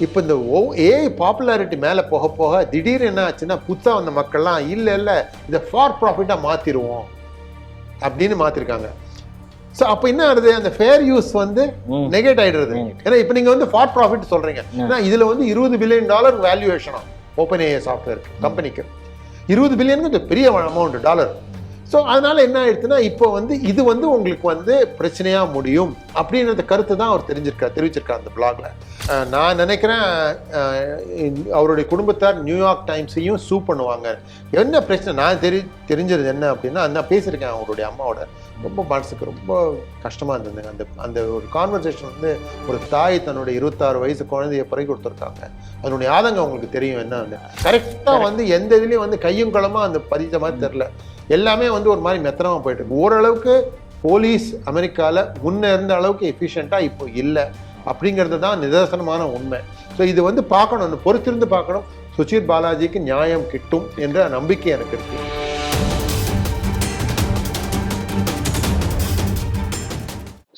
இப்போ இந்த ஓ AI popularity மேலே போக போக திடீர்னு என்ன ஆச்சுன்னா புதுசாக வந்த மக்கள்லாம் இல்லை இல்லை இதை ஃபார் ப்ராஃபிட்டாக மாற்றிடுவோம் அப்படின்னு மாற்றிருக்காங்க ஸோ அப்போ என்ன ஆகுது? அந்த ஃபேர் யூஸ் வந்து. Negate Negate. ஏன்னா இப்போ நீங்கள் வந்து ஃபார் ப்ராஃபிட் சொல்கிறீங்க ஏன்னா இதில் வந்து இருபது பில்லியன் டாலர் வேல்யூவேஷனா ஓப்பன் ஏஐ சாஃப்ட்வேருக்கு கம்பெனிக்கு இருபது பில்லியனுக்கு பெரிய அமௌண்ட் டாலர் ஸோ அதனால என்ன ஆயிடுச்சுன்னா இப்போ வந்து இது வந்து உங்களுக்கு வந்து பிரச்சனையா முடியும் அப்படின்றத கருத்து தான் அவர் தெரிஞ்சிருக்கா தெரிவிச்சிருக்கார் அந்த பிளாக்ல நான் நினைக்கிறேன் அவருடைய குடும்பத்தார் நியூயார்க் டைம்ஸையும் சூ பண்ணுவாங்க. என்ன பிரச்சனை? நான் தெரி தெரிஞ்சது என்ன அப்படின்னா நான் பேசியிருக்கேன் அவருடைய அம்மாவோட. ரொம்ப மனசுக்கு ரொம்ப கஷ்டமா இருந்தது. அந்த அந்த ஒரு கான்வர்சேஷன் வந்து ஒரு தாய் தன்னுடைய இருபத்தாறு வயசு குழந்தைய பிறகு கொடுத்துருக்காங்க. அதனுடைய ஆதங்கம் உங்களுக்கு தெரியும் என்ன கரெக்டாக வந்து எந்த இதுலேயும் வந்து கையும் களமா அந்த பதித்த மாதிரி தெரில எல்லாமே வந்து ஒரு மாதிரி மெத்தனமாக போயிட்டு ஓரளவுக்கு போலீஸ் அமெரிக்காவில் முன்ன இருந்த அளவுக்கு எஃபிஷியண்ட்டாக இப்போ இல்லை. அப்படிங்கிறது தான் நிதர்சனமான உண்மை. ஸோ இது வந்து பார்க்கணும். பொறுத்திருந்து பார்க்கணும். சுஷித் பாலாஜிக்கு நியாயம் கிட்டும் என்ற நம்பிக்கை எனக்கு இருக்கு.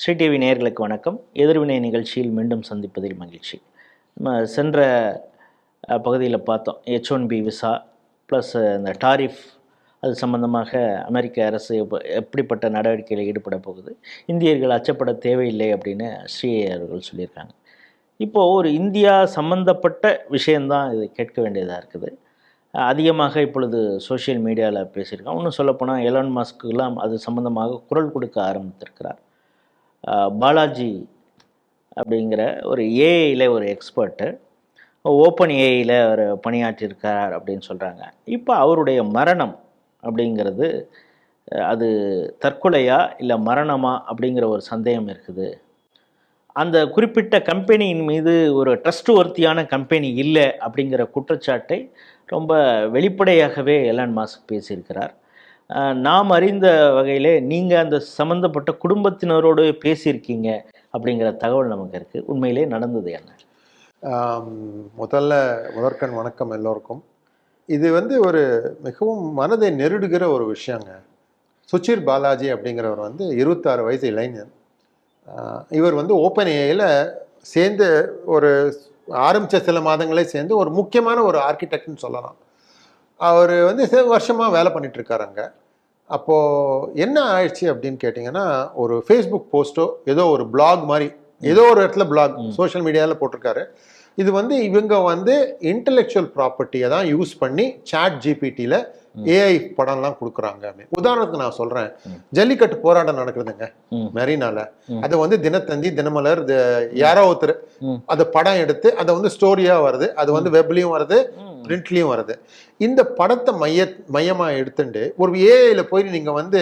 ஸ்ரீ டிவி நேயர்களுக்கு வணக்கம். எதிர்வினை நிகழ்ச்சியில் மீண்டும் சந்திப்பதில் மகிழ்ச்சி. நம்ம சென்ற பகுதியில் பார்த்தோம். H one B visa plus இந்த டாரிஃப் அது சம்பந்தமாக அமெரிக்க அரசு எப்படிப்பட்ட நடவடிக்கையில் ஈடுபட போகுது? இந்தியர்கள் அச்சப்பட தேவையில்லை அப்படின்னு ஸ்ரீ அவர்கள் சொல்லியிருக்காங்க. இப்போது ஒரு இந்தியா சம்பந்தப்பட்ட விஷயந்தான் இது கேட்க வேண்டியதாக இருக்குது. அதிகமாக இப்பொழுது சோஷியல் மீடியாவில் பேசியிருக்கோம் இன்னும் சொல்லப்போனால் எலான் மாஸ்க்குலாம் அது சம்பந்தமாக குரல் கொடுக்க ஆரம்பித்திருக்கிறார். பாலாஜி அப்படிங்கிற ஒரு ஏஐயில் ஒரு எக்ஸ்பர்ட்டு ஓப்பன் ஏஐயில் அவர் பணியாற்றியிருக்கார் அப்படின்னு சொல்கிறாங்க இப்போ அவருடைய மரணம் அப்படிங்கிறது அது தற்கொலையா இல்லை மரணமா அப்படிங்கிற ஒரு சந்தேகம் இருக்குது. அந்த குறிப்பிட்ட கம்பெனியின் மீது ஒரு ட்ரஸ்ட் ஒர்த்தியான கம்பெனி இல்லை அப்படிங்கிற குற்றச்சாட்டை ரொம்ப வெளிப்படையாகவே எலான் மாஸ்க் பேசியிருக்கிறார். நாம் அறிந்த வகையிலே நீங்கள் அந்த சம்மந்தப்பட்ட குடும்பத்தினரோடு பேசியிருக்கீங்க அப்படிங்கிற தகவல் நமக்கு இருக்குது உண்மையிலே நடந்தது என்ன? முதல்ல முதற்கண் வணக்கம் எல்லோருக்கும். இது வந்து ஒரு மிகவும் மனதை நெருடுகிற ஒரு விஷயங்க. சுச்சிர் பாலாஜி அப்படிங்கிறவர் வந்து இருபத்தாறு வயசு இளைஞர். இவர் வந்து ஓப்பன் ஏஐயில் சேர்ந்து ஒரு ஆரம்பித்த சில மாதங்களே சேர்ந்து ஒரு முக்கியமான ஒரு ஆர்கிடெக்ட்னு சொல்லலாம். அவர் வந்து சில வருஷமாக வேலை அங்க. அப்போது என்ன ஆயிடுச்சு அப்படின்னு கேட்டிங்கன்னா ஒரு ஃபேஸ்புக் போஸ்ட்டோ ஏதோ ஒரு blog மாதிரி ஏதோ ஒரு இடத்துல blog சோஷியல் மீடியாவில் போட்டிருக்காரு. இது வந்து இவங்க வந்து இன்டெலெக்சுவல் ப்ராப்பர்ட்டியை தான் யூஸ் பண்ணி சாட் ஜிபிடியில் ஏஐ படம்லாம் கொடுக்குறாங்க. அப்படின்னு. உதாரணத்துக்கு நான் சொல்கிறேன் ஜல்லிக்கட்டு போராட்டம் நடக்குதுங்க. மெரினால. அதை வந்து தினத்தந்தி தினமலர் யாரோ ஒருத்தர். அதை படம் எடுத்து அதை வந்து ஸ்டோரியாக வருது. அது வந்து வெப்லேயும் வருது பிரிண்ட்லேயும் வருது. இந்த படத்தை மைய மையமாக எடுத்துட்டு ஒரு ஏஐல போய் நீங்கள் வந்து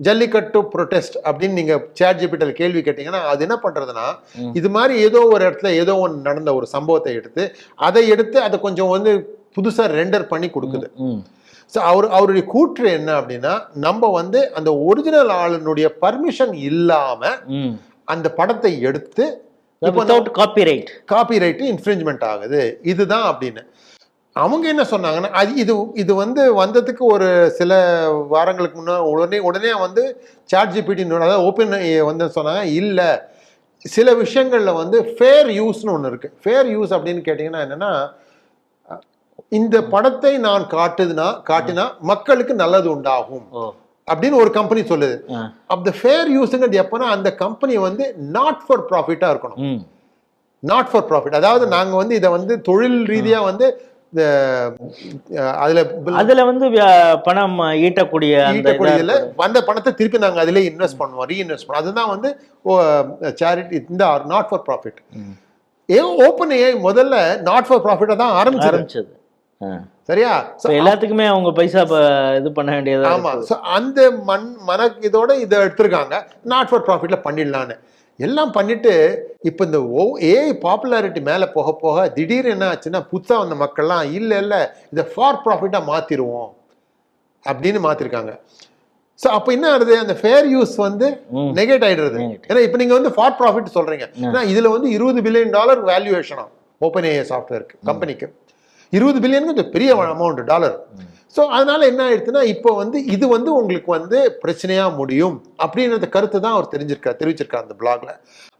ஜல்லிக்கட்டு ப்ரொடெஸ்ட் அப்படின்னு நீங்கள் சேட் ஜிபிட்டல் கேள்வி கேட்டிங்கன்னா அது என்ன பண்ணுறதுன்னா ம். இது மாதிரி ஏதோ ஒரு இடத்துல ஏதோ ஒன்று நடந்த ஒரு சம்பவத்தை எடுத்து அதை எடுத்து அதை கொஞ்சம் வந்து புதுசாக ரெண்டர் பண்ணி கொடுக்குது. ஸோ அவர் அவருடைய கூற்று என்ன அப்படின்னா நம்ம வந்து அந்த ஒரிஜினல் ஆளுனுடைய பர்மிஷன் இல்லாமல் ம். அந்த படத்தை எடுத்து இப்போ வித்தவுட் காப்பிரைட் காப்பிரைட்டு இன்ஃப்ரிஞ்ச்மெண்ட் ஆகுது. இதுதான் அப்படின்னு. அவங்க என்ன சொன்னாங்கன்னா அது இது இது வந்து வந்ததுக்கு ஒரு சில வாரங்களுக்கு முன்னே உடனே உடனே வந்து சாட் ஜிபிடி அதாவது ஓப்பன் வந்து சொன்னாங்க இல்லை. சில விஷயங்களில் வந்து ஃபேர் யூஸ்னு ஒன்று இருக்குது ஃபேர் யூஸ் அப்படின்னு கேட்டிங்கன்னா என்னென்னா இந்த படத்தை நான் காட்டுதுன்னா காட்டினா மக்களுக்கு நல்லது உண்டாகும். அப்படின்னு ஒரு கம்பெனி சொல்லுது. ஆ. அந்த ஃபேர் யூஸுங்கிறது எப்போனா அந்த கம்பெனி வந்து நாட் ஃபார் ப்ராஃபிட்டாக இருக்கணும். நாட் ஃபார் ப்ராஃபிட் அதாவது நாங்க வந்து இதை வந்து தொழில் ரீதியா வந்து அதுல அதுல வந்து பணம் ஈட்டக்கூடிய ஈட்டக்கூடியதுல. வந்த பணத்தை திருப்பி நாங்க அதிலே இன்வெஸ்ட் பண்ணுவோம் ரீஇன்வெஸ்ட் பண்ணுவோம் அதுதான் வந்து சேரிட்டி இந்த நாட் ஃபார் ப்ராஃபிட். ஏன் ஓப்பன் ஏ முதல்ல நாட் ஃபார் ப்ராஃபிட்டா தான் ஆரம்பிச்சது ஆரம்பிச்சது. சரியா? எல்லாத்துக்குமே அவங்க பைசா இது பண்ண வேண்டியதா ஆமா. அந்த மண் மன இதோட இதை எடுத்திருக்காங்க. நாட் ஃபார் ப்ராஃபிட்ல பண்ணிடலான்னு. எல்லாம் பண்ணிட்டு இப்போ இந்த ஓ ஏஐ பாப்புலாரிட்டி மேலே போக போக திடீர்னு என்ன ஆச்சுன்னா புதுசாக வந்த மக்கள்லாம் இல்லை இல்லை இதை ஃபார் ப்ராஃபிட்டாக மாற்றிடுவோம் அப்படின்னு மாற்றிருக்காங்க ஸோ அப்போ என்ன ஆகுது? அந்த ஃபேர் யூஸ் வந்து. Negate Negate. ஏன்னா இப்போ நீங்கள் வந்து ஃபார் ப்ராஃபிட் சொல்கிறீங்க ஏன்னா இதில் வந்து இருபது பில்லியன் டாலர் வேல்யூவேஷனாக ஓப்பன் ஏஐ சாஃப்ட்வேருக்கு கம்பெனிக்கு இருபது பில்லியனுக்கு பெரிய அமௌண்ட் டாலர் ஸோ அதனால என்ன ஆயிடுச்சுன்னா இப்போ வந்து இது வந்து உங்களுக்கு வந்து பிரச்சனையா முடியும் அப்படின்றத கருத்து தான் அவர் தெரிஞ்சிருக்கார் தெரிவிச்சிருக்கார் அந்த பிளாக்ல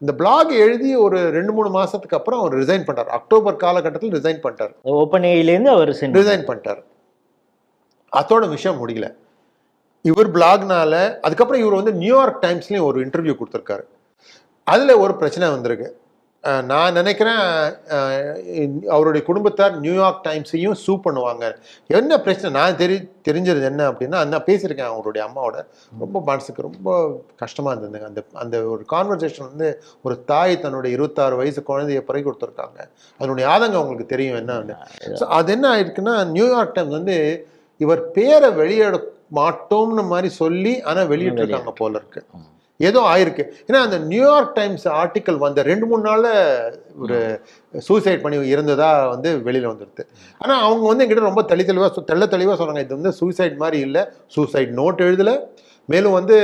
இந்த பிளாக் எழுதி ஒரு ரெண்டு மூணு மாசத்துக்கு அப்புறம் அவர் ரிசைன் பண்ணிட்டார். அக்டோபர் காலகட்டத்தில் ரிசைன் பண்ணிட்டார். ஓப்பன் ஏயிலேருந்து அவர் ரிசைன் பண்ணிட்டார். அதோட விஷயம் முடியல. இவர் பிளாக்னால அதுக்கப்புறம் இவர் வந்து நியூயார்க் டைம்ஸ்லயும் ஒரு இன்டர்வியூ கொடுத்துருக்காரு. அதுல ஒரு பிரச்சனை வந்திருக்கு. நான் நினைக்கிறேன் அவருடைய குடும்பத்தார் நியூயார்க் டைம்ஸையும் சூ பண்ணுவாங்க. என்ன பிரச்சனை? நான் தெரி தெரிஞ்சது என்ன அப்படின்னா நான் பேசியிருக்கேன் அவருடைய அம்மாவோட. ரொம்ப மனசுக்கு ரொம்ப கஷ்டமா இருந்ததுங்க. அந்த அந்த ஒரு கான்வர்சேஷன் வந்து ஒரு தாய் தன்னுடைய இருபத்தாறு வயசு குழந்தைய பிறகு கொடுத்துருக்காங்க. அதனுடைய ஆதங்கம் அவங்களுக்கு தெரியும் என்னன்னு ஸோ அது என்ன ஆயிருக்குன்னா நியூயார்க் டைம்ஸ் வந்து இவர் பேரை வெளியிட மாட்டோம்னு மாதிரி சொல்லி ஆனா வெளியிட்டிருக்காங்க போல இருக்கு. ஏதோ ஆயிருக்கு. ஏன்னா அந்த நியூயார்க் டைம்ஸ் ஆர்டிக்கல் வந்த ரெண்டு மூணு நாளில் ஒரு சூசைட் பண்ணி இருந்ததாக வந்து வெளியில் வந்துடுது ஆனால் அவங்க வந்து எங்கிட்ட ரொம்ப தெளி தெளிவாக சொ- தெள்ள தெளிவாக சொன்னாங்க இது வந்து சூசைட் மாதிரி இல்லை. சூசைட் நோட் எழுதல. மேலும் வந்து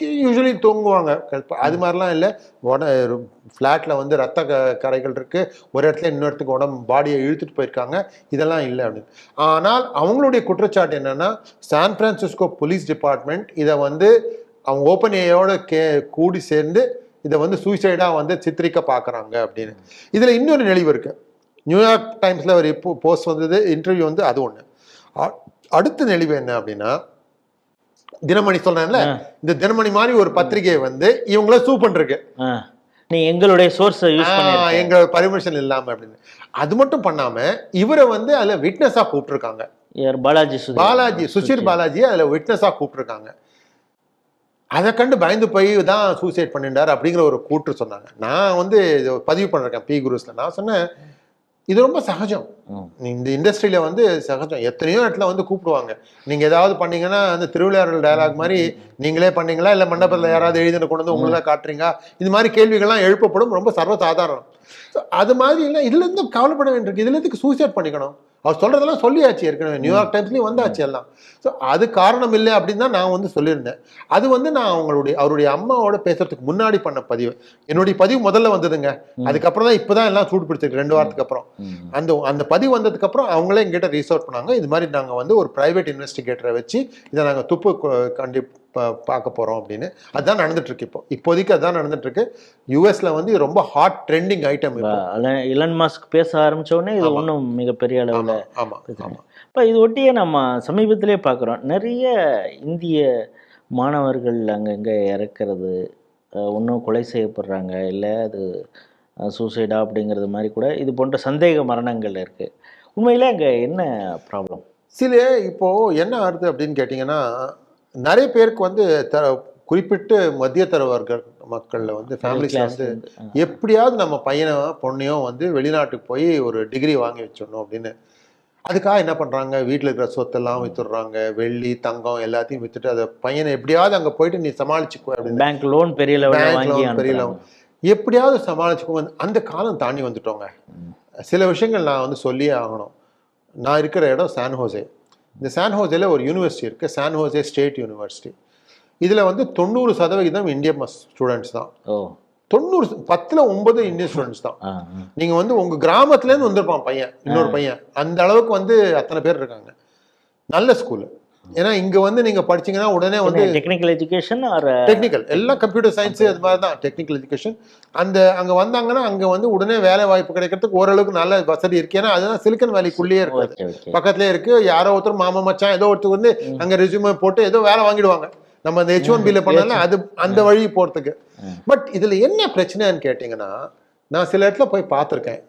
யூஸ்வலி தூங்குவாங்க. அது மாதிரிலாம் இல்லை. உட ஃப்ளாட்டில் வந்து ரத்த க- கரைகள் இருக்குது ஒரு இடத்துல இன்னொரு இடத்துக்கு உடம்பு பாடியை இழுத்துட்டு போயிருக்காங்க. இதெல்லாம் இல்லை அப்படின்னு. ஆனால் அவங்களுடைய குற்றச்சாட்டு என்னென்னா சான் ஃப்ரான்சிஸ்கோ போலீஸ் டிபார்ட்மெண்ட் இதை வந்து அவங்க ஓப்பன் ஏயோட கே கூடி சேர்ந்து இதை வந்து சூசைடாக வந்து சித்தரிக்க பார்க்குறாங்க அப்படின்னு. இதில் இன்னொரு நெளிவு இருக்கு. நியூயார்க் டைம்ஸில் ஒரு இப்போ போஸ்ட் வந்தது இன்டர்வியூ வந்து அது ஒன்று அடுத்த நெளிவு என்ன அப்படின்னா தினமணி சொல்றேன்ல. இந்த தினமணி மாதிரி ஒரு பத்திரிகை வந்து இவங்கள சூ பண்றதுக்கு. நீ எங்களுடைய சோர்ஸை யூஸ் ஆ, பண்ணி எங்க பர்மிஷன் இல்லாம அப்படின்னு. அது மட்டும் பண்ணாம இவரை வந்து அதுல விட்னஸா கூப்பிட்டுருக்காங்க. பாலாஜி பாலாஜி சுஷிர் பாலாஜி அதுல விட்னஸா கூப்பிட்டுருக்காங்க. அதை கண்டு பயந்து போய் தான் சூசைட் பண்ணிட்டார் அப்படிங்கிற ஒரு கூற்று சொன்னாங்க. நான் வந்து இது பதிவு பண்ணிருக்கேன் பி குரூஸ்ல நான் சொன்னேன் இது ரொம்ப சகஜம். இந்த இண்டஸ்ட்ரியில வந்து சகஜம். எத்தனையோ இடத்துல வந்து கூப்பிடுவாங்க. நீங்க ஏதாவது பண்ணீங்கன்னா அந்த திருவிளையாடல் டயலாக் மாதிரி நீங்களே பண்ணீங்களா? இல்ல மண்டபத்துல யாராவது எழுதின கொண்டு வந்து உங்களை காட்டுறீங்க இது மாதிரி கேள்விகள்லாம் எழுப்பப்படும். ரொம்ப சர்வசாதாரணம் அது மாதிரி இல்லை இதுல இருந்து கவலைப்பட வேண்டியிருக்கு. இதுல இருந்து சூசைட் பண்ணிக்கணும்? அவர் சொல்றதெல்லாம் சொல்லியாச்சு ஏற்கனவே. நியூயார்க் டைம்ஸ்லயும் வந்தாச்சு எல்லாம். ஸோ அது காரணம் இல்லை அப்படின்னு தான் நான் வந்து சொல்லியிருந்தேன். அது வந்து நான் அவங்களுடைய அவருடைய அம்மாவோட பேசுறதுக்கு முன்னாடி பண்ண பதிவு. என்னுடைய பதிவு முதல்ல வந்ததுங்க. அதுக்கப்புறம் தான் இப்பதான் எல்லாம் சூடு பிடிச்சிருக்கு ரெண்டு வாரத்துக்கு அப்புறம். அந்த அந்த பதிவு வந்ததுக்கு அப்புறம் அவங்களே எங்கிட்ட ரீசோர்ட் பண்ணாங்க. இது மாதிரி நாங்க வந்து ஒரு பிரைவேட் இன்வெஸ்டிகேட்டரை வச்சு இதை நாங்க துப்பு கண்டி பார்க்க போறோம் அப்படின்னு. அதுதான் நடந்துட்டு இருக்கு இப்போ. இப்போதைக்கு அதுதான் நடந்துட்டு இருக்கு யூஎஸ்ல வந்து ரொம்ப hot trending item Elon Musk பேச ஆரம்பிச்ச உடனே இது ஒன்றும் மிகப்பெரிய அளவில் ஆமா ஆமா ஆமா. இப்போ இது ஒட்டியே நம்ம சமீபத்திலே பார்க்குறோம். நிறைய இந்திய மாணவர்கள் அங்கங்கே இறக்கிறது ஒன்றும் கொலை செய்யப்படுறாங்க இல்லை அது சூசைடா அப்படிங்கிறது மாதிரி கூட இது போன்ற சந்தேக மரணங்கள் இருக்குது உண்மையிலே அங்கே என்ன ப்ராப்ளம் சில இப்போ என்ன ஆகுது அப்படின்னு கேட்டிங்கன்னா நிறைய பேருக்கு வந்து த குறிப்பிட்டு மத்திய தர வர்க்க மக்கள்ல வந்து ஃபேமிலிஸ்ல வந்து எப்படியாவது நம்ம பையனை பொண்ணையோ வந்து வெளிநாட்டுக்கு போய் ஒரு டிகிரி வாங்கி வச்சிடணும் அப்படின்னு. அதுக்காக என்ன பண்றாங்க? வீட்டில் இருக்கிற சொத்தெல்லாம் வித்துடுறாங்க. வெள்ளி தங்கம் எல்லாத்தையும் வித்துட்டு அதை பையனை எப்படியாவது அங்க போயிட்டு நீ சமாளிச்சுக்கோ அப்படின்னு. பேங்க் லோன் பெரிய வாங்கி loan பெரிய அனுப்புறாங்க. எப்படியாவது சமாளிச்சுக்கோ. அந்த காலம் தாண்டி வந்துட்டோங்க. சில விஷயங்கள் நான் வந்து சொல்லியே ஆகணும். நான் இருக்கிற இடம் சான் ஹோசே இந்த சான் ஹோசேல ஒரு யூனிவர்சிட்டி இருக்கு சான் ஹோசே ஸ்டேட் யூனிவர்சிட்டி இதுல வந்து தொண்ணூறு சதவிகிதம் இந்தியன் ஸ்டூடெண்ட்ஸ் தான். தொண்ணூறு பத்துல ஒன்பது இந்தியன் ஸ்டூடெண்ட்ஸ் தான். ஆ ஆ. நீங்க வந்து உங்க கிராமத்துல இருந்து வந்திருப்பான் பையன் இன்னொரு பையன். அந்த அளவுக்கு வந்து அத்தனை பேர் இருக்காங்க. நல்ல ஸ்கூல் ஏன்னா இங்க வந்து நீங்க படிச்சீங்கன்னா உடனே வந்து டெக்னிக்கல் எஜுகேஷன் ஆர் டெக்னிக்கல் எல்லாம் கம்ப்யூட்டர் சயின்ஸ் அது மாதிரி தான். டெக்னிக்கல் எஜுகேஷன் அந்த அங்க வந்தாங்கன்னா அங்க வந்து உடனே வேலை வாய்ப்பு கிடைக்கிறதுக்கு ஓரளவுக்கு நல்ல வசதி இருக்கு. ஏன்னா அதுதான் சிலிக்கன் வேலிக்குள்ளேயே இருக்குது பக்கத்துலயே இருக்கு. யாரோ ஒருத்தர் மாமா மச்சான் ஏதோ ஒருத்தர் வந்து அங்க ரெஸ்யூமே போட்டு ஏதோ வேலை வாங்கிடுவாங்க. நம்ம அந்த ஹெச் ஒன் பில்ல பண்ணல அது அந்த வழி போறதுக்கு. பட் இதுல என்ன பிரச்சனைன்னு கேட்டிங்கன்னா நான் சில இடத்துல போய் பார்த்துருக்கேன்.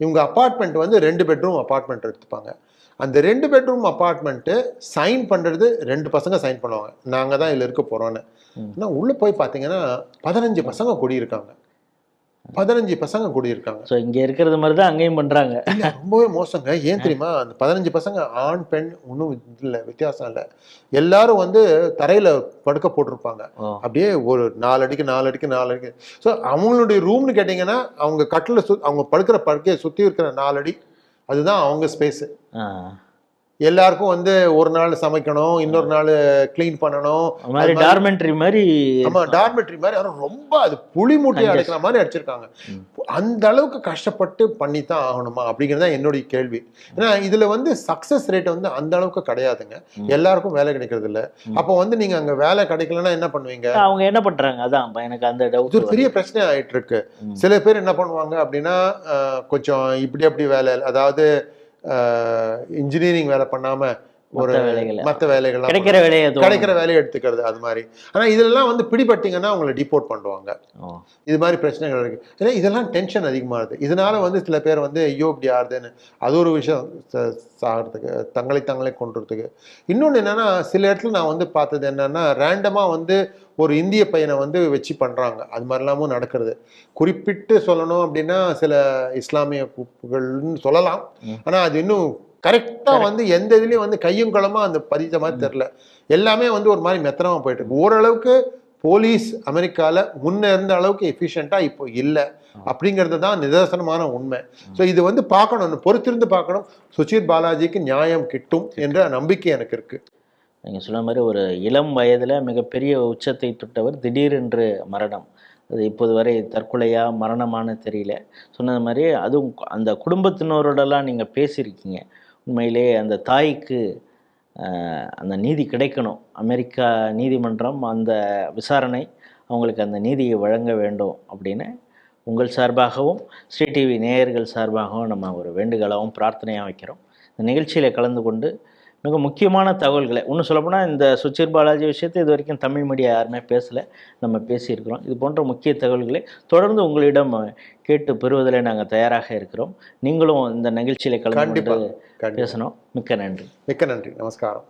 இவங்க அப்பார்ட்மெண்ட் வந்து ரெண்டு பெட்ரூம் அப்பார்ட்மெண்ட் எடுத்துப்பாங்க. அந்த ரெண்டு பெட்ரூம் அப்பார்ட்மெண்ட்டு சைன் பண்றது ரெண்டு பசங்க சைன் பண்ணுவாங்க. நாங்க தான் இதுல இருக்க போறோம்னு. ஆனால் உள்ள போய் பார்த்தீங்கன்னா பதினஞ்சு பசங்க குடியிருக்காங்க. பதினஞ்சு பசங்க குடியிருக்காங்க. ஸோ இங்கே இருக்கிறது மாதிரி தான் அங்கேயும் பண்ணுறாங்க ரொம்பவே மோசங்க. ஏன் தெரியுமா? அந்த பதினஞ்சு பசங்க ஆண் பெண் ஒன்றும் இல்லை வித்தியாசம் இல்லை. எல்லாரும் வந்து தரையில படுக்க போட்டிருப்பாங்க. அப்படியே ஒரு நாலு அடிக்கு நாலு அடிக்கு நாலு அடிக்கு. ஸோ அவங்களுடைய ரூம்னு கேட்டிங்கன்னா அவங்க கட்டில் சு அவங்க படுக்கிற படுக்கையை சுற்றி இருக்கிற நாலு அடி அதுதான் அவங்க ஸ்பேஸு எல்லாருக்கும் வந்து ஒரு நாள் சமைக்கணும் இன்னொரு நாள் க்ளீன் பண்ணணும். மாதிரி டார்மெண்ட்ரி மாதிரி ஆமா டார்மெட்ரி மாதிரி ஆனா ரொம்ப அது புளி மூட்டையை. அடைக்கிற மாதிரி அடிச்சிருக்காங்க. அந்த அளவுக்கு கஷ்டப்பட்டு பண்ணி தான் ஆகணுமா? அப்படிங்கிறது தான் என்னுடைய கேள்வி. ஏன்னா இதுல வந்து சக்சஸ் ரேட் வந்து அந்த அளவுக்கு கிடையாதுங்க. எல்லாருக்கும் வேலை கிடைக்கிறது இல்ல. அப்போ வந்து நீங்க அங்க வேலை கிடைக்கலன்னா என்ன பண்ணுவீங்க? அவங்க என்ன பண்றாங்க? அதான் எனக்கு அந்த இது ஒரு டவுட் பெரிய பிரச்சனை ஆயிட்டு இருக்கு. சில பேர் என்ன பண்ணுவாங்க அப்படின்னா கொஞ்சம் இப்படி அப்படி வேலை அதாவது இன்ஜினியரிங் வேலை பண்ணாமல் ஒரு வேலைகளை மற்ற வேலைகள்லாம் கிடைக்கிற வேலையை. கிடைக்கிற வேலையை எடுத்துக்கிறது அது மாதிரி. ஆனா இதெல்லாம் வந்து பிடிபட்டீங்கன்னா அவங்களை டிபோர்ட் பண்ணுவாங்க. இது மாதிரி பிரச்சனைகள் இருக்கு. ஏன்னா இதெல்லாம் டென்ஷன் அதிகமாகுது இதனால வந்து சில பேர் வந்து ஐயோ இப்படி ஆறுதுன்னு. அது ஒரு விஷயம். சாகிறதுக்கு தங்களை தங்களை கொண்டுறதுக்கு இன்னொன்று என்னன்னா சில இடத்துல நான் வந்து பார்த்தது என்னன்னா ரேண்டமா வந்து ஒரு இந்திய பையனை வந்து வச்சு பண்றாங்க. அது மாதிரிலாமும் நடக்கிறது. குறிப்பிட்டு சொல்லணும் அப்படின்னா சில இஸ்லாமிய குப்புகள்னு சொல்லலாம். ம். ஆனா அது இன்னும் கரெக்டா வந்து எந்த இதுலயும் வந்து கையும் களமா அந்த பதித்த மாதிரி தெரியல. எல்லாமே வந்து ஒரு மாதிரி மெத்தனமா போயிட்டு இருக்கு. ஓரளவுக்கு போலீஸ் அமெரிக்கால முன்ன இருந்த அளவுக்கு எஃபிஷியண்டா இப்போ இல்லை. அப்படிங்கிறது தான் நிதர்சனமான உண்மை. ஸோ இது வந்து பார்க்கணும். பொறுத்திருந்து பார்க்கணும். சுஷித் பாலாஜிக்கு நியாயம் கிட்டும் என்ற நம்பிக்கை எனக்கு இருக்கு. நீங்கள் சொன்ன மாதிரி ஒரு இளம் வயதில் மிகப்பெரிய உச்சத்தை தொட்டவர் திடீரென்று மரணம். அது இப்போது வரை தற்கொலையா மரணமானு தெரியல. சொன்னது மாதிரி அதுவும் அந்த குடும்பத்தினரோடலாம் நீங்கள் பேசியிருக்கீங்க. உண்மையிலே அந்த தாய்க்கு அந்த நீதி கிடைக்கணும். அமெரிக்கா நீதிமன்றம் அந்த விசாரணை அவங்களுக்கு அந்த நீதியை வழங்க வேண்டும் அப்படின்னு உங்கள் சார்பாகவும் ஸ்ரீ டிவி நேயர்கள் சார்பாகவும் நம்ம ஒரு வேண்டுகோளாகவும் பிரார்த்தனையாக வைக்கிறோம். இந்த நிகழ்ச்சியில் கலந்து கொண்டு மிக முக்கியமான தகவல்களை. இன்னும் சொல்லப்போனால் இந்த சுச்சிர் பாலாஜி விஷயத்தை இது வரைக்கும் தமிழ் மீடியா யாருமே பேசலை. நம்ம பேசியிருக்கிறோம். இது போன்ற முக்கிய தகவல்களை தொடர்ந்து உங்களிடம் கேட்டு பெறுவதில் நாங்கள் தயாராக இருக்கிறோம். நீங்களும் இந்த நிகழ்ச்சியில் கலந்து பேசணும். மிக்க நன்றி. மிக்க நன்றி. நமஸ்காரம்.